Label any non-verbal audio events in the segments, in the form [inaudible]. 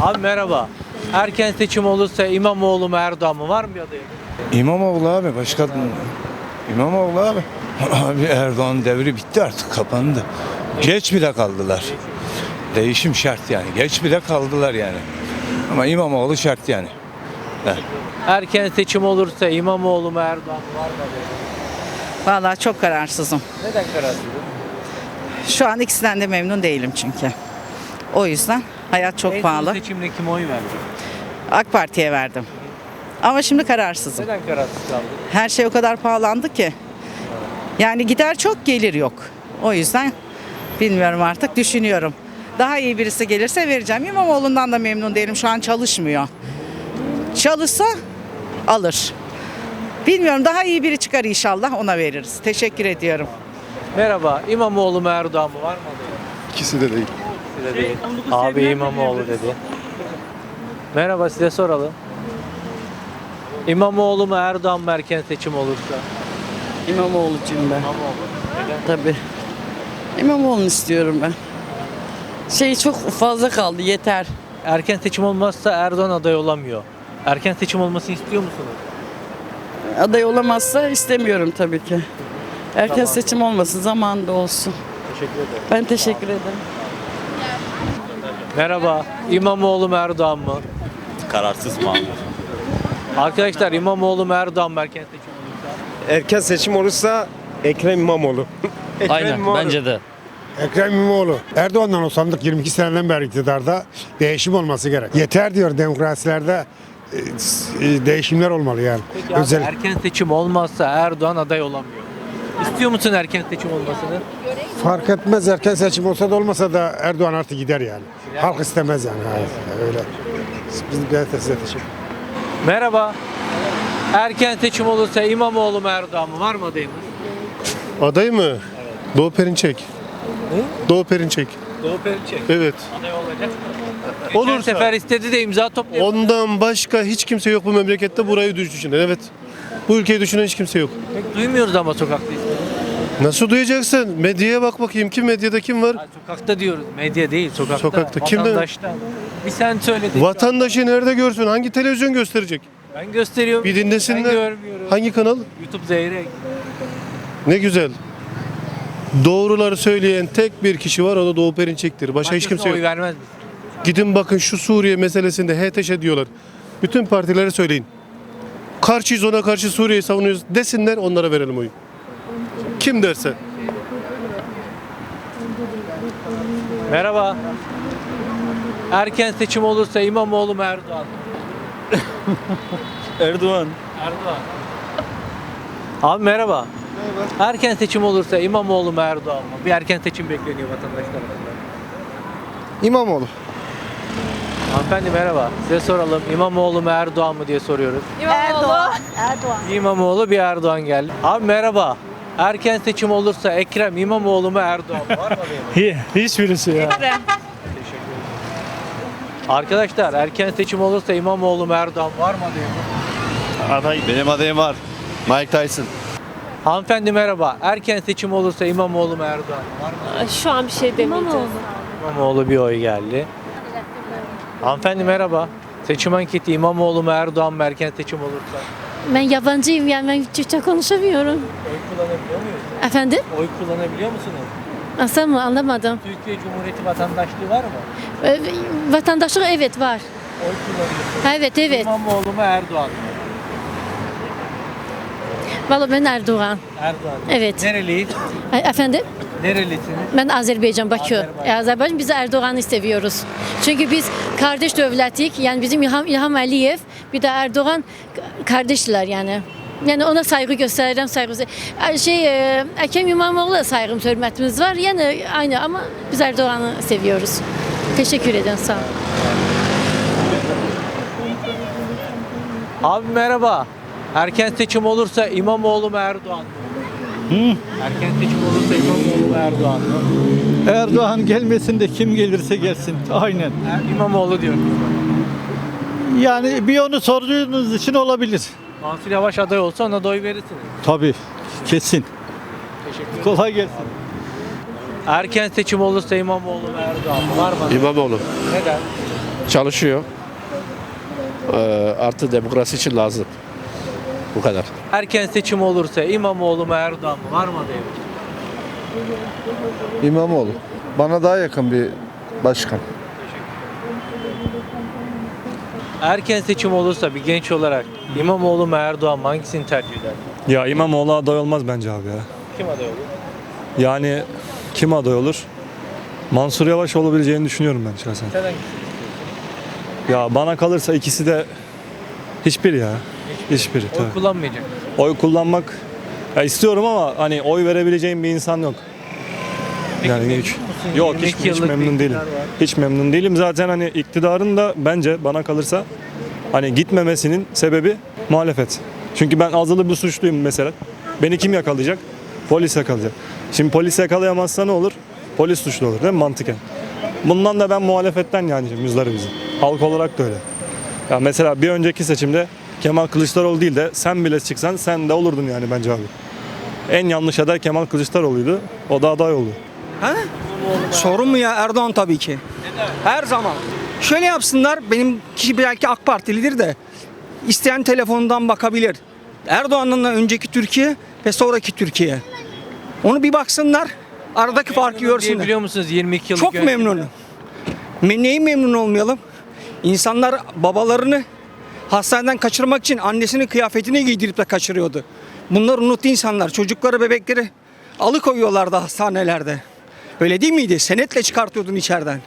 Abi merhaba. Erken seçim olursa İmamoğlu mu Erdoğan mı var mı bir adayı? İmamoğlu abi başka İmamoğlu abi. [laughs] Abi Erdoğan devri bitti artık kapandı. Geç bile kaldılar. Değişim şart yani. Geç bile kaldılar yani. Ama İmamoğlu şart yani. Erken seçim olursa İmamoğlu mu Erdoğan mı var mı adayı? Vallahi çok kararsızım. Neden kararsızsın? Şu an ikisinden de memnun değilim çünkü. O yüzden hayat çok En pahalı. seçimde kime oy verdin? AK Parti'ye verdim. Ama şimdi kararsızım. Neden kararsız kaldın? Her şey o kadar pahalandı ki. Yani gider çok gelir yok. O yüzden bilmiyorum artık düşünüyorum. Daha iyi birisi gelirse vereceğim. İmamoğlu'ndan da memnun değilim. Şu an çalışmıyor. Çalışsa alır. Bilmiyorum daha iyi biri çıkar inşallah ona veririz. Teşekkür ediyorum. Merhaba. İmamoğlu mu Erdoğan mı var mı adayı? İkisi de değil. Size değil. Abi İmamoğlu dedi. Merhaba size soralım. İmamoğlu mu Erdoğan mı erken seçim olursa? İmamoğlu'cuyum ben. İmamoğlu. Neden? Tabii. İmamoğlu'nu istiyorum ben. Şey çok fazla kaldı yeter. Erken seçim olmazsa Erdoğan aday olamıyor. Erken seçim olmasını istiyor musunuz? Aday olamazsa istemiyorum tabii ki. Erken Tamam. seçim olmasın zamanında olsun. Teşekkür ederim. Ben teşekkür ederim. Merhaba. İmamoğlu mu Erdoğan mı? Kararsız mı abi? Arkadaşlar İmamoğlu mu Erdoğan mı erken seçim olursa? Erken seçim olursa Ekrem İmamoğlu. [laughs] Ekrem Aynen İmamoğlu. bence de. Ekrem İmamoğlu. Erdoğan'dan o sandık 22 seneden beri iktidarda değişim olması gerek. Yeter diyor demokrasilerde e, s- e, değişimler olmalı yani. Peki abi, Özel. erken seçim olmazsa Erdoğan aday olamıyor. İstiyor musun erken seçim olmasını? Fark etmez erken seçim olsa da olmasa da Erdoğan artık gider yani. Halk istemez yani. Hayır, öyle. Biz de size teşekkür Merhaba. Erken seçim olursa İmamoğlu mu Erdoğan mı? Var mı adayımız? Aday mı? Doğu Perinçek. Doğu Perinçek. Doğu Perinçek. Evet. Aday olacak. Geçen Olursa. sefer istedi de imza topluyor. Ondan başka hiç kimse yok bu memlekette burayı düşünen. Evet. Bu ülkeyi düşünen hiç kimse yok. Pek duymuyoruz ama sokakta. Nasıl duyacaksın? Medyaya bak bakayım. Kim medyada kim var? Ha, Sokakta diyoruz. Medya değil sokakta. Sokakta. Kimde? Vatandaşta. Bir sen söyledin. Vatandaşı nerede görsün? Hangi televizyon gösterecek? Ben gösteriyorum. Bir dinlesinler. Ben görmüyorum. Hangi kanal? YouTube Zeyrek. Ne güzel. Doğruları söyleyen tek bir kişi var o da Doğu Perinçek'tir. Başka hiç Başkasına kimse oy yok. vermez misin? Gidin bakın şu Suriye meselesinde HTŞ diyorlar. Bütün partilere söyleyin. Karşıyız ona karşı Suriye'yi savunuyoruz desinler onlara verelim oyu. Kim derse. Merhaba. Erken seçim olursa İmamoğlu mu Erdoğan? [laughs] Erdoğan. Erdoğan. Abi merhaba. Erken seçim olursa İmamoğlu mu Erdoğan mı? Bir erken seçim bekleniyor vatandaşlar arasında. İmamoğlu. Hanımefendi merhaba. Size soralım. İmamoğlu mu Erdoğan mı diye soruyoruz. Erdoğan. Erdoğan. Bir İmamoğlu bir Erdoğan geldi. Abi merhaba. Erken seçim olursa Ekrem İmamoğlu mu Erdoğan mı? Var mı adayım? [laughs] Hiçbirisi ya. Arkadaşlar erken seçim olursa İmamoğlu mu Erdoğan mı? var mı adayım? Aday. Benim adayım var. Mike Tyson. Hanımefendi merhaba. Erken seçim olursa İmamoğlu mu Erdoğan mı? var mı? Şu an bir şey demeyeceğiz. İmamoğlu bir oy geldi. Hanımefendi merhaba. Seçim anketi İmamoğlu mu Erdoğan mı erken seçim olursa? Ben yabancıyım yani ben Türkçe konuşamıyorum. Oy kullanabiliyor muyuz? Efendim? Oy kullanabiliyor musunuz? Nasıl mı anlamadım. Türkiye Cumhuriyeti vatandaşlığı var mı? Ee, vatandaşlık evet var. Oy kullanıyorsunuz. Evet evet. İmamoğlu mu Erdoğan mı? Vallahi ben Erdoğan. Erdoğan. Evet. Nereliyiz? E, Efendim? Nerelisiniz? Ben Azerbaycan Bakü. Azerbaycan. E, Azerbaycan biz Erdoğan'ı seviyoruz. Çünkü biz kardeş devletik. Yani bizim İlham, İlham Aliyev bir de Erdoğan kardeşler yani. Yani ona saygı gösteririm, saygı göster- Şey, e, Ekrem İmamoğlu'na saygım, hürmetimiz var. Yani aynı ama biz Erdoğan'ı seviyoruz. Teşekkür ederim, sağ olun. Abi merhaba. Erken seçim olursa İmamoğlu mu Erdoğan mı? Erken seçim olursa İmamoğlu Erdoğan mı? Erdoğan gelmesin de kim gelirse gelsin. Aynen. Er- İmamoğlu diyorum. Yani bir onu sorduğunuz için olabilir. Mansur Yavaş aday olsa ona da oy verirsiniz. Tabii. Kesin. Teşekkür ederim. Kolay gelsin. Erken seçim olursa İmamoğlu mu Erdoğan mı? Var mı? İmamoğlu. Neden? Çalışıyor. Ee, artı demokrasi için lazım. Bu kadar. Erken seçim olursa İmamoğlu mu Erdoğan mı? Var mı adayım? İmamoğlu. Bana daha yakın bir başkan. Erken seçim olursa bir genç olarak İmamoğlu mu Erdoğan mı? Hangisini tercih eder? Ya İmamoğlu aday olmaz bence abi ya. Kim aday olur? Yani kim aday olur? Mansur Yavaş olabileceğini düşünüyorum ben şahsen. Sen hangisini? Ya bana kalırsa ikisi de hiçbir ya. Hiçbiri Oy tabii. kullanmayacak. Oy kullanmak ya istiyorum ama hani oy verebileceğim bir insan yok. Yani hiç, yok hiç, 22 hiç yıllık bir memnun değilim. iktidar var. Hiç memnun değilim. Zaten hani iktidarın da bence bana kalırsa hani gitmemesinin sebebi muhalefet. Çünkü ben azılı bir suçluyum mesela. Beni kim yakalayacak? Polis yakalayacak. Şimdi polis yakalayamazsa ne olur? Polis suçlu olur değil mi mantıken? Bundan da ben muhalefetten yani müzdaribizim. Halk olarak da öyle. Ya mesela bir önceki seçimde Kemal Kılıçdaroğlu değil de sen bile çıksan sen de olurdun yani bence abi. En yanlış aday Kemal Kılıçdaroğlu'ydu. O da aday oldu. Sorun mu ya Erdoğan tabii ki. Her zaman. Şöyle yapsınlar benim kişi belki AK Partilidir de isteyen telefonundan bakabilir. Erdoğan'ın da önceki Türkiye ve sonraki Türkiye. Onu bir baksınlar. Aradaki farkı görsünler. Biliyor musunuz 22 yıllık Çok yönetim- memnunum. Me- Neyi memnun olmayalım? İnsanlar babalarını hastaneden kaçırmak için annesinin kıyafetini giydirip de kaçırıyordu. Bunlar unuttu insanlar. Çocukları, bebekleri alıkoyuyorlardı hastanelerde. Öyle değil miydi? Senetle çıkartıyordun içeriden.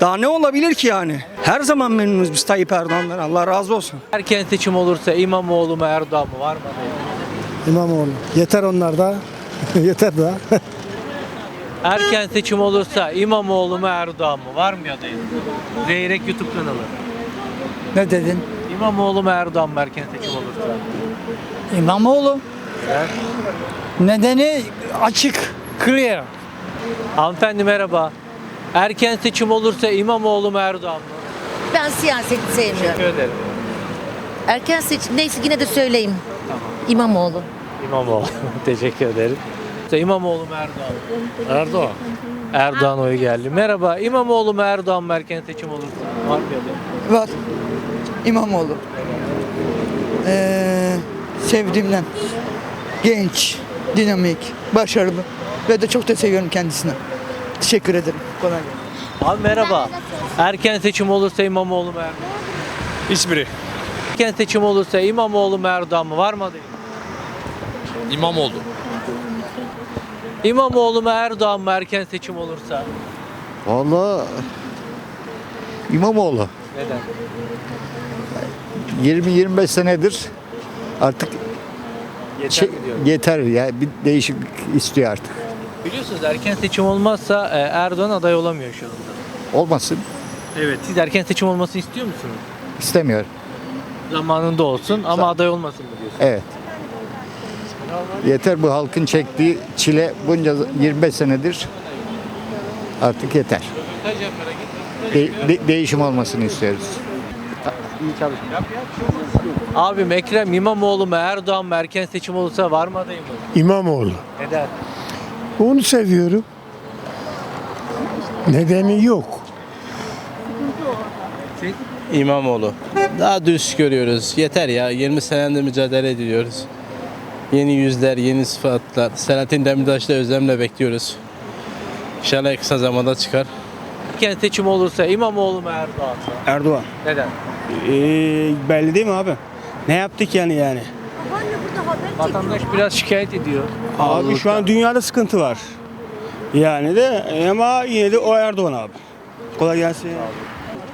Daha ne olabilir ki yani? Her zaman memnunuz biz Tayyip Erdoğan'dan. Allah razı olsun. Erken seçim olursa İmamoğlu mu Erdoğan mı? Var mı? İmamoğlu. Yeter onlar da. [laughs] Yeter daha. [laughs] Erken seçim olursa İmamoğlu mu Erdoğan mı? Var mı adayım? Zeyrek YouTube kanalı. ne dedin? İmamoğlu mu Erdoğan mı erken seçim olursa? İmamoğlu. Sen? Nedeni açık. Clear. Hanımefendi merhaba. Erken seçim olursa İmamoğlu mu Erdoğan mı? Ben siyaseti sevmiyorum. Teşekkür ederim. Erken seçim neyse yine de söyleyeyim. İmamoğlu. İmamoğlu. [laughs] Teşekkür ederim. İmamoğlu mu Erdoğan mı? Erdoğan. Erdoğan oyu geldi. Merhaba. İmamoğlu mu Erdoğan mı erken seçim olursa? Var mı? Var. İmamoğlu. Ee, sevdiğimden. Genç, dinamik, başarılı. Ve de çok da seviyorum kendisini. Teşekkür ederim. Kolay gelsin. Abi merhaba. Erken seçim olursa İmamoğlu mu Erdoğan mı? Hiçbiri. Erken seçim olursa İmamoğlu mu Erdoğan mı? Var mı adayım? İmamoğlu. İmamoğlu mu Erdoğan mı erken seçim olursa? Valla İmamoğlu. Neden? 20-25 senedir artık Yeter şey- yeter ya bir değişiklik istiyor artık. Biliyorsunuz erken seçim olmazsa e, Erdoğan aday olamıyor şu anda. Olmasın Evet. Siz erken seçim olmasını istiyor musunuz? istemiyor. Zamanında olsun ama aday olmasın mı diyorsun? Evet. Yeter bu halkın çektiği çile bunca 25 senedir artık yeter. De- de- değişim olmasını istiyoruz. Abim Ekrem İmamoğlu mu Erdoğan mı erken seçim olursa var mı adayım mı? İmamoğlu. Neden? Onu seviyorum. Nedeni yok. İmamoğlu. Daha düz görüyoruz. Yeter ya. 20 senedir mücadele ediyoruz. Yeni yüzler, yeni sıfatlar. Selahattin Demirtaş'la özlemle bekliyoruz. İnşallah kısa zamanda çıkar. Erken seçim olursa İmamoğlu mu Erdoğan mı? Erdoğan. Neden? Ee, belli değil mi abi? Ne yaptık yani yani? Vatandaş biraz şikayet ediyor. Abi şu an dünyada sıkıntı var. Yani de ama yine de o Erdoğan abi. Kolay gelsin.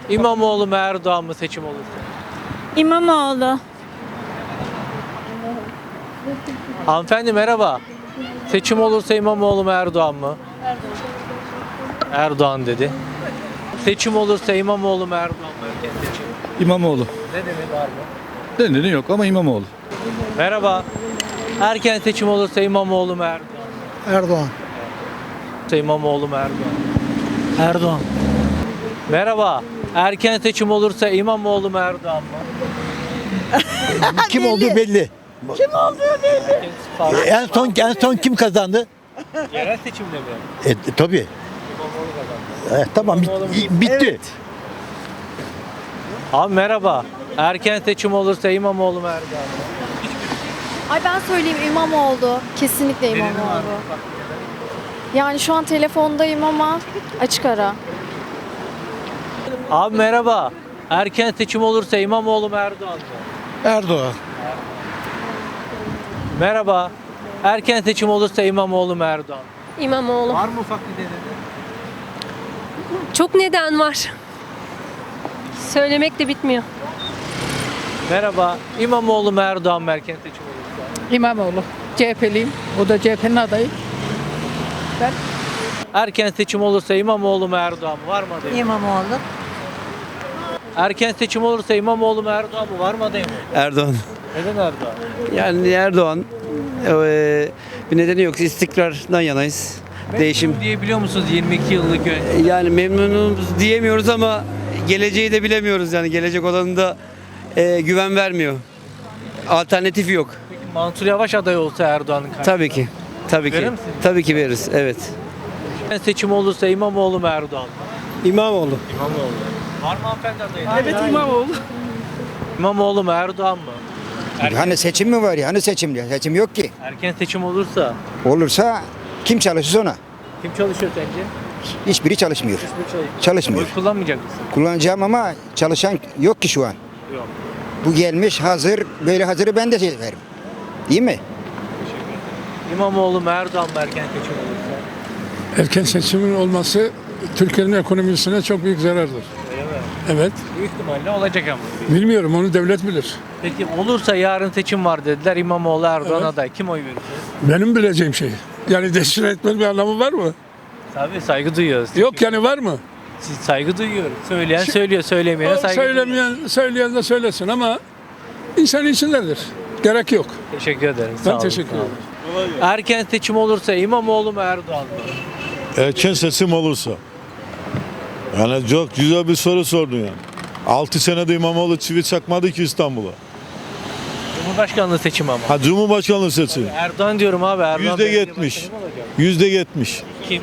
İmamoğlu mu Erdoğan mı seçim olursa? İmamoğlu. Hanımefendi merhaba. Seçim olursa İmamoğlu mu Erdoğan mı? Erdoğan dedi. Seçim olursa İmamoğlu mu Erdoğan mı? Erken seçim. İmamoğlu. Nedeni var mı? Nedeni yok ama İmamoğlu. Merhaba. Erken seçim olursa İmamoğlu mu Erdoğan? Erdoğan. İmamoğlu mu Erdoğan? Erdoğan. Merhaba. Erken seçim olursa İmamoğlu mu Erdoğan mı? [laughs] Kim olduğu belli. Fark- En son en son kim kazandı? Yerel seçimde mi? E, tabii. İmamoğlu kazandı. E, tamam mu? bitti. Abi merhaba. Erken seçim olursa İmamoğlu mu Erdoğan mı? Ay ben söyleyeyim İmamoğlu. Kesinlikle İmamoğlu. Yani şu an telefondayım ama açık ara. Abi merhaba. Erken seçim olursa İmamoğlu mu Erdoğan mı? Erdoğan. Merhaba. Erken seçim olursa İmamoğlu mu Erdoğan mı? İmamoğlu. Var mı ufak bir nedeni? Çok neden var. Söylemek de bitmiyor. Merhaba. İmamoğlu mu Erdoğan mı erken seçim olursa? İmamoğlu. CHP'liyim. O da CHP'nin adayı. Erken seçim olursa İmamoğlu mu Erdoğan mı? Var mı adayım? İmamoğlu. Erken seçim olursa İmamoğlu mu Erdoğan mı? Var mı adayım? Erdoğan. Neden Erdoğan? Yani Erdoğan eee, bir nedeni yok. İstikrardan yanayız. Değişim. Memnun diyebiliyor musunuz 22 yıllık yönetim? Yani memnunuz diyemiyoruz ama geleceği de bilemiyoruz yani gelecek olanında eee, güven vermiyor. Alternatif yok. Peki Mansur Yavaş aday olsa Erdoğan'ın karşısında? Tabii ki. Tabii Verir ki. misiniz? Tabii ki veririz. Evet. Erken seçim olursa İmamoğlu mu Erdoğan mı? İmamoğlu. İmamoğlu. Var mı hanımefendi adayı? Evet İmamoğlu. İmamoğlu mu Erdoğan mı? Erken, Hani seçim mi var ya? Hani seçim diyor. Seçim yok ki. erken seçim olursa Olursa kim çalışırsa ona. kim çalışıyor sence? Hiçbiri çalışmıyor. Çalışmıyor. Oy kullanmayacak mısın? Kullanacağım ama çalışan yok ki şu an. Yok. Bu gelmiş hazır. Böyle hazırı ben de severim. Değil mi? İmamoğlu mu Erdoğan mı erken seçim olursa? Erken seçimin olması Türkiye'nin ekonomisine çok büyük zarardır. Öyle mi? Evet. Büyük ihtimalle olacak ama. Bilmiyorum onu devlet bilir. Peki olursa yarın seçim var dediler İmamoğlu Erdoğan Evet. aday. Kim oy verir? Benim bileceğim şey. Yani [laughs] destur etmenin bir anlamı var mı? Tabii saygı duyuyoruz. Yok yani var mı? Siz saygı duyuyoruz. Söyleyen söylüyor, söylemeyene saygı duyuyoruz. söylemeyen, söyleyen de söylesin ama insan içindedir. Gerek yok. Teşekkür ederim. Ben Sağ olun, teşekkür sağ olun. ederim. Erken seçim olursa İmamoğlu mu Erdoğan mı? Erken seçim olursa. Yani çok güzel bir soru sordun yani. 6 senede İmamoğlu çivi çakmadı ki İstanbul'a. Cumhurbaşkanlığı seçimi ama. Ha Cumhurbaşkanlığı seçimi. Erdoğan diyorum abi. Erdoğan Yüzde belediye yetmiş. başkanı mı olacak? Yüzde yetmiş. Kim?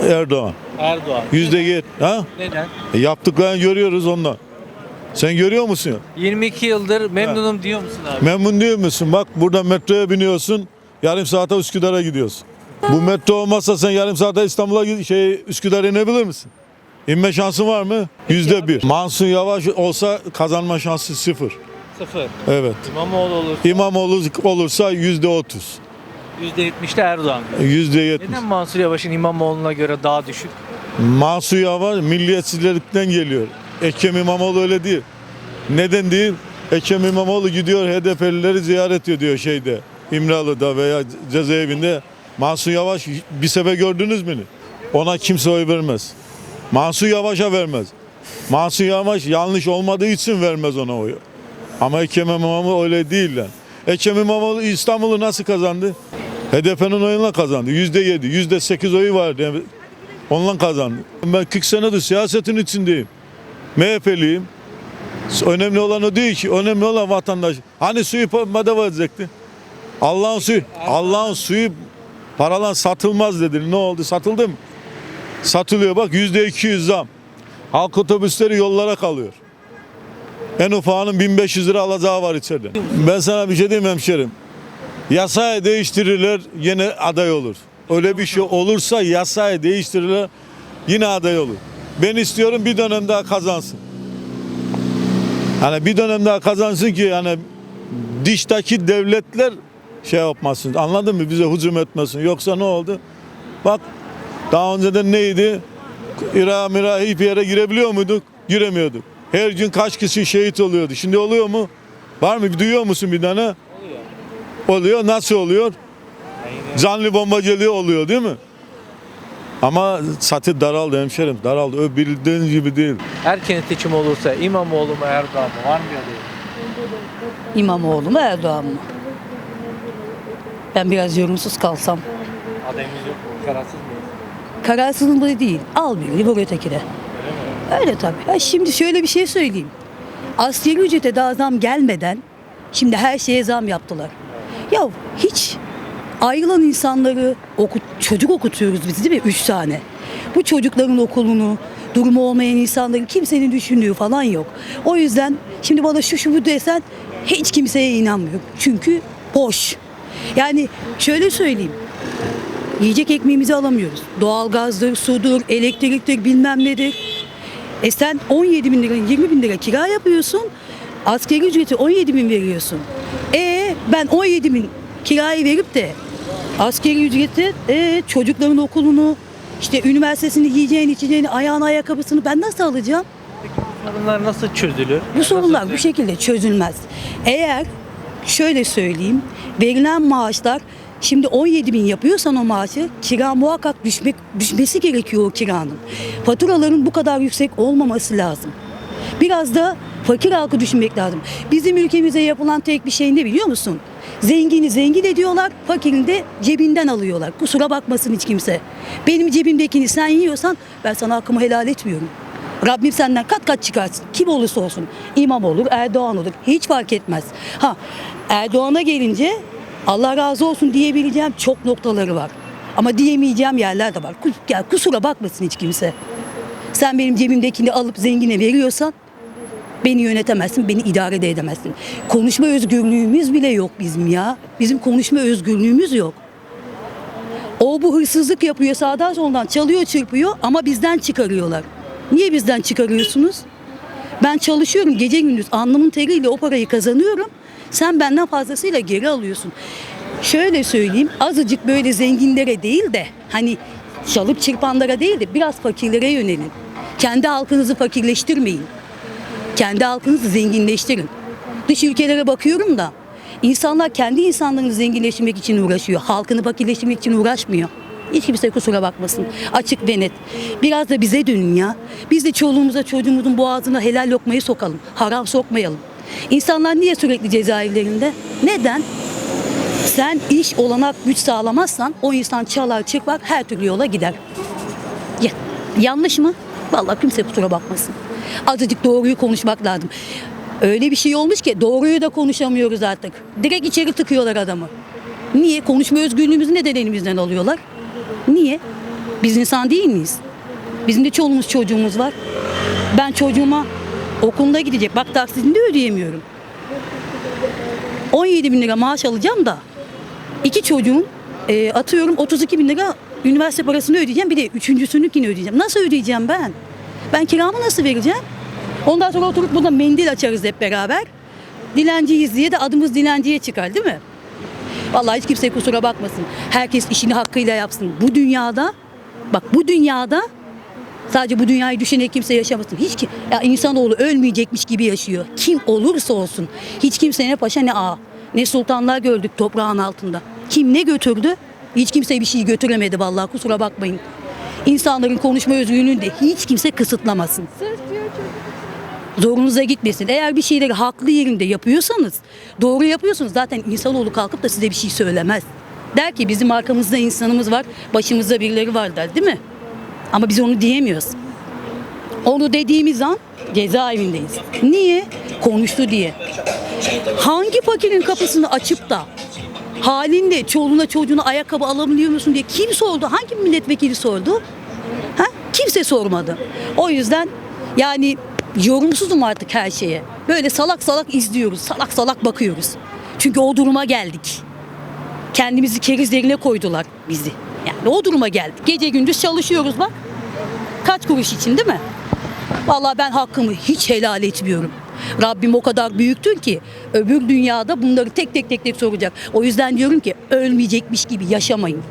Erdoğan. Erdoğan. Yüzde yet. Ha? Neden? E yaptıklarını görüyoruz ondan. Sen görüyor musun? 22 yıldır memnunum diyor musun abi? Memnun değil misin? Bak burada metroya biniyorsun. Yarım saate Üsküdar'a gidiyorsun. Bu metro olmazsa sen yarım saate İstanbul'a gid- şey Üsküdar'a inebilir misin? İnme şansın var mı? Yüzde bir. Mansur Yavaş olsa kazanma şansı sıfır. Sıfır. Evet. İmamoğlu olursa İmamoğlu olursa yüzde otuz. %70'de Erdoğan. Yüzde yetmiş. Neden Mansur Yavaş'ın İmamoğlu'na göre daha düşük? Mansur Yavaş milliyetçilikten geliyor. Ekrem İmamoğlu öyle değil. Neden değil? Ekrem İmamoğlu gidiyor HDP'lileri ziyaret ediyor şeyde. İmralı'da veya cezaevinde. Mansur Yavaş bir sefer gördünüz mü? Ona kimse oy vermez. Mansur Yavaş'a vermez. Mansur Yavaş yanlış olmadığı için vermez ona oyu. Ama Ekrem İmamoğlu öyle değil lan. Ekrem İmamoğlu İstanbul'u nasıl kazandı? HDP'nin oyunla kazandı. Yüzde yedi, yüzde sekiz oyu vardı. Onunla kazandı. Ben 40 senedir siyasetin içindeyim. MHP'liyim. Önemli olan o değil ki. Önemli olan vatandaş. Hani suyu bedava edecekti? Allah'ın suyu. Allah'ın suyu paralan satılmaz dedi. Ne oldu? Satıldı mı? Satılıyor bak yüzde 200 zam. Halk otobüsleri yollara kalıyor. En ufağının 1500 lira alacağı var içeride. Ben sana bir şey diyeyim hemşerim. Yasayı değiştirirler yine aday olur. Öyle bir şey olursa yasayı değiştirirler yine aday olur. Ben istiyorum bir dönem daha kazansın. Hani bir dönem daha kazansın ki hani dişteki devletler şey yapmasın. Anladın mı? Bize hücum etmesin. Yoksa ne oldu? Bak daha önceden neydi? İra mira hiçbir yere girebiliyor muyduk? Giremiyorduk. Her gün kaç kişi şehit oluyordu. Şimdi oluyor mu? Var mı? Duyuyor musun bir tane? Oluyor. Nasıl oluyor? Canlı bombacılığı oluyor değil mi? Ama satı daraldı hemşerim. Daraldı. Ö bildiğin gibi değil. Erken seçim olursa İmamoğlu mu Erdoğan mı? Var mı adayı? İmamoğlu mu Erdoğan mı? Ben biraz yorumsuz kalsam. Adayımız yok mu? Kararsız mıyız? Kararsızım bu değil. Al birini vur ötekine. Öyle tabii. Ya şimdi şöyle bir şey söyleyeyim. Asgari ücrete daha zam gelmeden şimdi her şeye zam yaptılar. Ya hiç ayrılan insanları okut, çocuk okutuyoruz biz değil mi? Üç tane. Bu çocukların okulunu, durumu olmayan insanların kimsenin düşündüğü falan yok. O yüzden şimdi bana şu şu bu desen hiç kimseye inanmıyorum. Çünkü boş. Yani şöyle söyleyeyim. Yiyecek ekmeğimizi alamıyoruz. Doğalgazdır, sudur, elektriktir bilmem nedir. E sen 17 bin lira, 20 bin lira kira yapıyorsun. Asgari ücreti 17 bin veriyorsun. E ben 17 bin kirayı verip de asgari ücreti e, çocukların okulunu, işte üniversitesini yiyeceğini, içeceğini, ayağına ayakkabısını ben nasıl alacağım? Sorunlar nasıl çözülür? Bu sorunlar bu şekilde çözülmez. Eğer şöyle söyleyeyim, verilen maaşlar şimdi 17 bin yapıyorsan o maaşı kira muhakkak düşmek, düşmesi gerekiyor o kiranın. Faturaların bu kadar yüksek olmaması lazım. Biraz da fakir halkı düşünmek lazım. Bizim ülkemize yapılan tek bir şey ne biliyor musun? Zengini zengin ediyorlar, fakirini de cebinden alıyorlar. Kusura bakmasın hiç kimse. Benim cebimdekini sen yiyorsan ben sana hakkımı helal etmiyorum. Rabbim senden kat kat çıkarsın. Kim olursa olsun. İmam olur, Erdoğan olur. Hiç fark etmez. Ha Erdoğan'a gelince Allah razı olsun diyebileceğim çok noktaları var. Ama diyemeyeceğim yerler de var. Ya kusura bakmasın hiç kimse. Sen benim cebimdekini alıp zengine veriyorsan beni yönetemezsin, beni idare de edemezsin. Konuşma özgürlüğümüz bile yok bizim ya. Bizim konuşma özgürlüğümüz yok. O bu hırsızlık yapıyor sağdan soldan çalıyor çırpıyor ama bizden çıkarıyorlar. Niye bizden çıkarıyorsunuz? Ben çalışıyorum gece gündüz alnımın teriyle o parayı kazanıyorum. Sen benden fazlasıyla geri alıyorsun. Şöyle söyleyeyim azıcık böyle zenginlere değil de hani çalıp çırpanlara değil de biraz fakirlere yönelin. Kendi halkınızı fakirleştirmeyin. Kendi halkınızı zenginleştirin. Dış ülkelere bakıyorum da insanlar kendi insanlarını zenginleştirmek için uğraşıyor. Halkını fakirleştirmek için uğraşmıyor. Hiç kimse kusura bakmasın. Açık ve net. Biraz da bize dönün ya. Biz de çoluğumuza çocuğumuzun boğazına helal lokmayı sokalım. Haram sokmayalım. İnsanlar niye sürekli cezaevlerinde? Neden? Sen iş olanak güç sağlamazsan o insan çalar çırpar her türlü yola gider. Ya, yanlış mı? Vallahi kimse kusura bakmasın. Azıcık doğruyu konuşmak lazım. Öyle bir şey olmuş ki doğruyu da konuşamıyoruz artık. Direkt içeri tıkıyorlar adamı. Niye? Konuşma özgürlüğümüzü neden elimizden alıyorlar? Niye? Biz insan değil miyiz? Bizim de çoluğumuz çocuğumuz var. Ben çocuğuma okuluna gidecek. Bak taksitini de ödeyemiyorum. 17 bin lira maaş alacağım da iki çocuğum e, atıyorum 32 bin lira üniversite parasını ödeyeceğim. Bir de üçüncüsününkini ödeyeceğim. Nasıl ödeyeceğim ben? Ben kiramı nasıl vereceğim? Ondan sonra oturup burada mendil açarız hep beraber. Dilenciyiz diye de adımız dilenciye çıkar değil mi? Vallahi hiç kimse kusura bakmasın. Herkes işini hakkıyla yapsın. Bu dünyada bak bu dünyada sadece bu dünyayı düşünerek kimse yaşamasın. Hiç ki ya insanoğlu ölmeyecekmiş gibi yaşıyor. Kim olursa olsun. Hiç kimse ne paşa ne ağa. Ne sultanlar gördük toprağın altında. Kim ne götürdü? Hiç kimse bir şey götüremedi vallahi kusura bakmayın. İnsanların konuşma özgürlüğünü de hiç kimse kısıtlamasın. Zorunuza gitmesin. Eğer bir şeyleri haklı yerinde yapıyorsanız, doğru yapıyorsunuz zaten insanoğlu kalkıp da size bir şey söylemez. Der ki bizim arkamızda insanımız var, başımızda birileri var der değil mi? Ama biz onu diyemiyoruz. Onu dediğimiz an cezaevindeyiz. Niye? Konuştu diye. Hangi fakirin kapısını açıp da halinde çoluğuna çocuğuna ayakkabı alabiliyor musun diye kim sordu? Hangi milletvekili sordu? Ha? Kimse sormadı. O yüzden yani yorumsuzum artık her şeye. Böyle salak salak izliyoruz, salak salak bakıyoruz. Çünkü o duruma geldik. Kendimizi kerizlerine koydular bizi. Yani o duruma geldik. Gece gündüz çalışıyoruz bak. Kaç kuruş için değil mi? Vallahi ben hakkımı hiç helal etmiyorum. Rabbim o kadar büyüktür ki öbür dünyada bunları tek tek tek tek soracak. O yüzden diyorum ki ölmeyecekmiş gibi yaşamayın.